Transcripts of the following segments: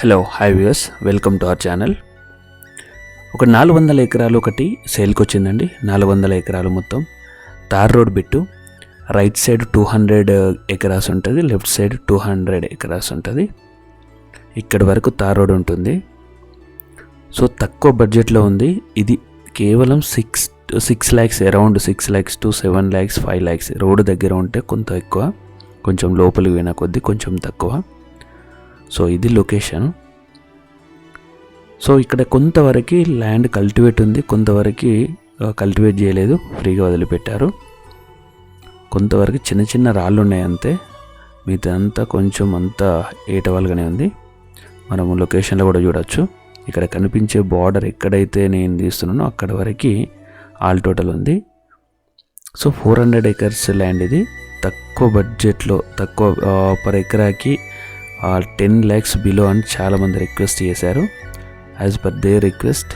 Hello hi views welcome to our channel ఒక నాలుగు వందల ఎకరాలు ఒకటి సేల్కి వచ్చిందండి. నాలుగు వందల ఎకరాలు మొత్తం. Tar road bit. Right side two hundred acres ఉంటుంది. Left side two hundred acres ఉంటుంది. ఇక్కడి వరకు తార్ రోడ్ ఉంటుంది. సో తక్కువ బడ్జెట్లో ఉంది. ఇది కేవలం six six lakhs around six lakhs to seven lakhs five lakhs road దగ్గర ఉంటే కొంత ఎక్కువ. కొంచెం లోపలికి పోయిన కొద్దీ కొంచెం తక్కువ. సో ఇది లొకేషన్ సో ఇక్కడ కొంతవరకు ల్యాండ్ కల్టివేట్ ఉంది కొంతవరకు కల్టివేట్ చేయలేదు ఫ్రీగా వదిలిపెట్టారు. కొంతవరకు చిన్న చిన్న రాళ్ళు ఉన్నాయి అంతే. మీదంతా కొంచెం అంతా ఏటవాలుగానే ఉంది. మనము లొకేషన్లో కూడా చూడొచ్చు. ఇక్కడ కనిపించే బార్డర్ ఎక్కడైతే నేను తీస్తున్నానో అక్కడ వరకు ఆల్ టోటల్ ఉంది. So four hundred acres land ఇది. తక్కువ బడ్జెట్లో తక్కువ పర్ ఎకరాకి టెన్ ల్యాక్స్ బిలో అని చాలామంది రిక్వెస్ట్ చేశారు. As per they request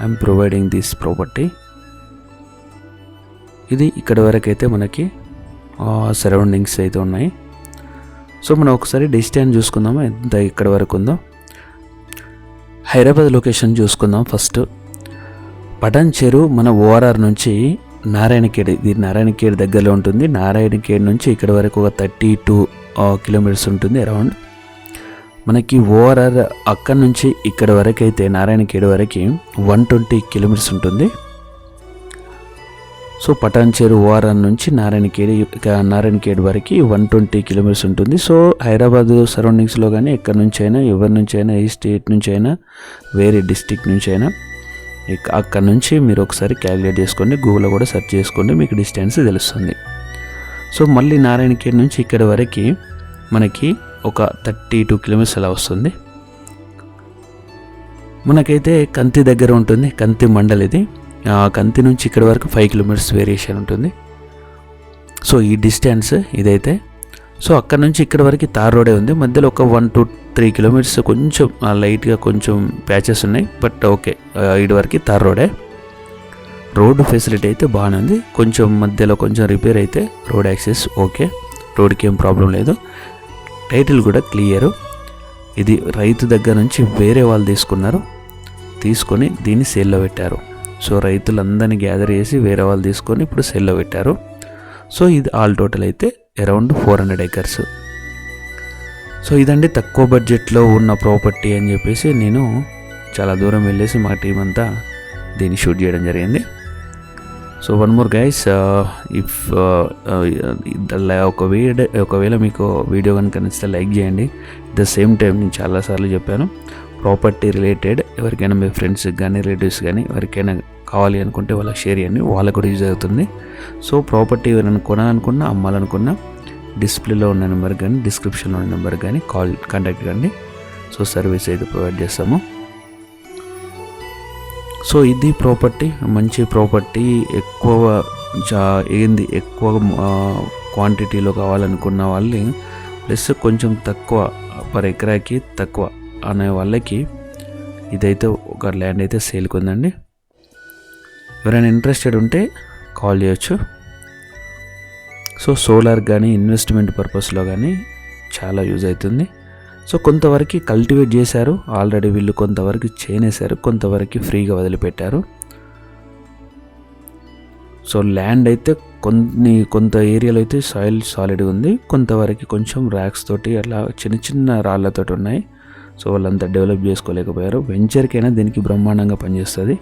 I'm providing this property ఇది ఇక్కడ వరకు అయితే మనకి సరౌండింగ్స్ అయితే ఉన్నాయి. సో మనం ఒకసారి డిస్టెన్స్ చూసుకుందాము ఎంత ఇక్కడ వరకు ఉందో. హైదరాబాద్ లొకేషన్ చూసుకుందాం ఫస్ట్ పటన్ చెరు మన ఓఆర్ఆర్ నుంచి నారాయణఖేడ్ ఇది నారాయణఖేడ్ దగ్గరలో ఉంటుంది. నారాయణఖేడ్ నుంచి ఇక్కడ వరకు ఒక థర్టీ టూ కిలోమీటర్స్ ఉంటుంది అరౌండ్ మనకి ఓఆర్ఆర్ అక్కడి నుంచి ఇక్కడ వరకు అయితే నారాయణఖేడ్ వరకు వన్ ట్వంటీ కిలోమీటర్స్ ఉంటుంది. సో పటాన్చేరు ఓఆర్ఆర్ నుంచి నారాయణఖేడ్ నారాయణఖేడ్ వరకు వన్ ట్వంటీ కిలోమీటర్స్ ఉంటుంది. సో హైదరాబాద్ సరౌండింగ్స్లో కానీ ఎక్కడి నుంచి అయినా ఎవరి నుంచి అయినా ఏ స్టేట్ నుంచి అయినా వేరే డిస్టిక్ నుంచి అయినా అక్కడ నుంచి మీరు ఒకసారి క్యాలిక్యులేట్ చేసుకోండి గూగుల్లో కూడా సెర్చ్ చేసుకోండి మీకు డిస్టెన్స్ తెలుస్తుంది. సో మళ్ళీ నారాయణఖేడ్ నుంచి ఇక్కడ వరకు మనకి ఒక థర్టీ టూ కిలోమీటర్స్ అలా వస్తుంది. మనకైతే కంతి దగ్గర ఉంటుంది కంతి మండల్ ఇది. కంతి నుంచి ఇక్కడ వరకు ఫైవ్ కిలోమీటర్స్ వేరియేషన్ ఉంటుంది. సో ఈ డిస్టెన్స్ ఇదైతే. సో అక్కడ నుంచి ఇక్కడ వరకు తార్ రోడే ఉంది. మధ్యలో ఒక వన్ టు త్రీ కిలోమీటర్స్ కొంచెం లైట్గా కొంచెం ప్యాచెస్ ఉన్నాయి. బట్ ఓకే ఇటు వరకు తార్ రోడే. రోడ్డు ఫెసిలిటీ అయితే బాగానే ఉంది. కొంచెం మధ్యలో కొంచెం రిపేర్ అయితే రోడ్ యాక్సెస్ ఓకే రోడ్కి ఏం ప్రాబ్లం లేదు. టైటిల్ కూడా క్లియరు. ఇది రైతు దగ్గర నుంచి వేరే వాళ్ళు తీసుకున్నారు. తీసుకొని దీన్ని సేల్లో పెట్టారు. సో రైతులందరినీ గ్యాదర్ చేసి వేరే వాళ్ళు తీసుకొని ఇప్పుడు సెల్లో పెట్టారు. సో ఇది ఆల్ టోటల్ అయితే around four hundred acres so ఇదండి తక్కువ బడ్జెట్లో ఉన్న ప్రాపర్టీ అని చెప్పేసి నేను చాలా దూరం వెళ్ళేసి మా టీం అంతా దీన్ని షూట్ చేయడం జరిగింది. So one more guys if ఒక ఒకవేళ మీకు వీడియో కనుక నచ్చితే లైక్ చేయండి. ద సేమ్ టైం నేను చాలాసార్లు చెప్పాను ప్రాపర్టీ రిలేటెడ్ ఎవరికైనా మీ ఫ్రెండ్స్కి కానీ రిలేటివ్స్ కానీ ఎవరికైనా కావాలి అనుకుంటే వాళ్ళకి షేర్ చేయండి. వాళ్ళకు కూడా యూజ్ అవుతుంది. సో ప్రాపర్టీ ఎవరైనా కొనాలనుకున్నా అమ్మాలనుకున్నా డిస్ప్లేలో ఉన్న నెంబర్ కానీ డిస్క్రిప్షన్లో ఉన్న నెంబర్ కానీ కాల్ కాంటాక్ట్ కండి సో సర్వీస్ అయితే ప్రొవైడ్ చేస్తాము. సో ఇది ప్రాపర్టీ మంచి ప్రాపర్టీ ఎక్కువ జా ఏంది ఎక్కువ క్వాంటిటీలో కావాలనుకున్న వాళ్ళు ప్లస్ కొంచెం తక్కువ పర్ ఎకరాకి తక్కువ అనే వాళ్ళకి ఇదైతే ఒక ల్యాండ్ అయితే సేల్కి ఉందండి ఎవరైనా ఇంట్రెస్టెడ్ ఉంటే కాల్ చేయొచ్చు. సో సోలార్ కానీ ఇన్వెస్ట్మెంట్ పర్పస్లో కానీ చాలా యూజ్ అవుతుంది. సో కొంతవరకు కల్టివేట్ చేశారు. ఆల్రెడీ వీళ్ళు కొంతవరకు చేనేశారు. కొంతవరకు ఫ్రీగా వదిలిపెట్టారు. సో ల్యాండ్ అయితే కొన్ని కొంత ఏరియాలో అయితే సాయిల్ సాలిడ్గా ఉంది. కొంతవరకు కొంచెం ర్యాక్స్ తోటి అట్లా చిన్న చిన్న రాళ్ళతోటి ఉన్నాయి. సో వాళ్ళంతా డెవలప్ చేసుకోలేకపోయారు. వెంచర్కైనా దీనికి బ్రహ్మాండంగా పనిచేస్తుంది.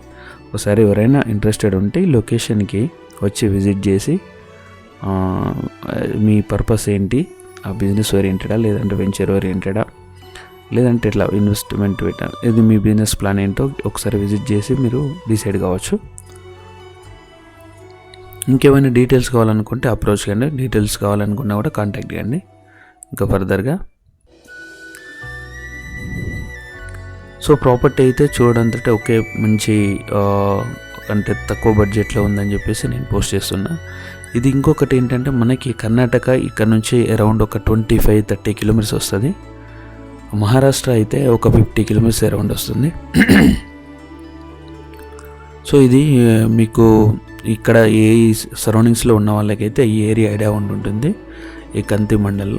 ఒకసారి ఎవరైనా ఇంట్రెస్టెడ్ ఉంటే లొకేషన్కి వచ్చి విజిట్ చేసి మీ పర్పస్ ఏంటి? బిజినెస్ ఓరియంటెడా లేదంటే వెంచర్ ఓరియంటెడా లేదంటే ఇట్లా ఇన్వెస్ట్మెంట్ పెట్టాను ఇది మీ బిజినెస్ ప్లాన్ ఏంటో ఒకసారి విజిట్ చేసి మీరు డిసైడ్ కావచ్చు. ఇంకేమైనా డీటెయిల్స్ కావాలనుకుంటే అప్రోచ్ కండి డీటెయిల్స్ కావాలనుకున్నా కూడా కాంటాక్ట్ చేయండి. ఇంకా ఫర్దర్గా సో ప్రాపర్టీ అయితే చూడంతటే ఒకే మంచి అంటే తక్కువ బడ్జెట్లో ఉందని చెప్పేసి నేను పోస్ట్ చేస్తున్నా. ఇది ఇంకొకటి ఏంటంటే మనకి కర్ణాటక ఇక్కడ నుంచి అరౌండ్ ఒక ట్వంటీ ఫైవ్ థర్టీ కిలోమీటర్స్ వస్తుంది. మహారాష్ట్ర అయితే ఒక ఫిఫ్టీ కిలోమీటర్స్ అరౌండ్ వస్తుంది. సో ఇది మీకు ఇక్కడ ఏ సరౌండింగ్స్లో ఉన్న వాళ్ళకైతే ఈ ఏరియా ఐడియా ఉంటుంటుంది ఈ Kanthi mandal.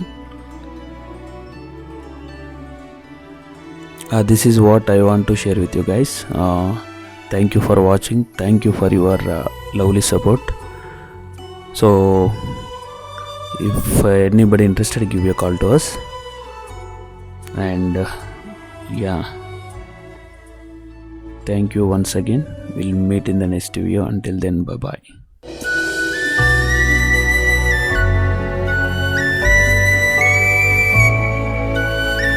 This is what I want to share with you guys thank you for watching thank you for your lovely support so if uh, anybody interested give a call to us. And uh, yeah. Thank you once again. We'll meet in the next video. Until then bye bye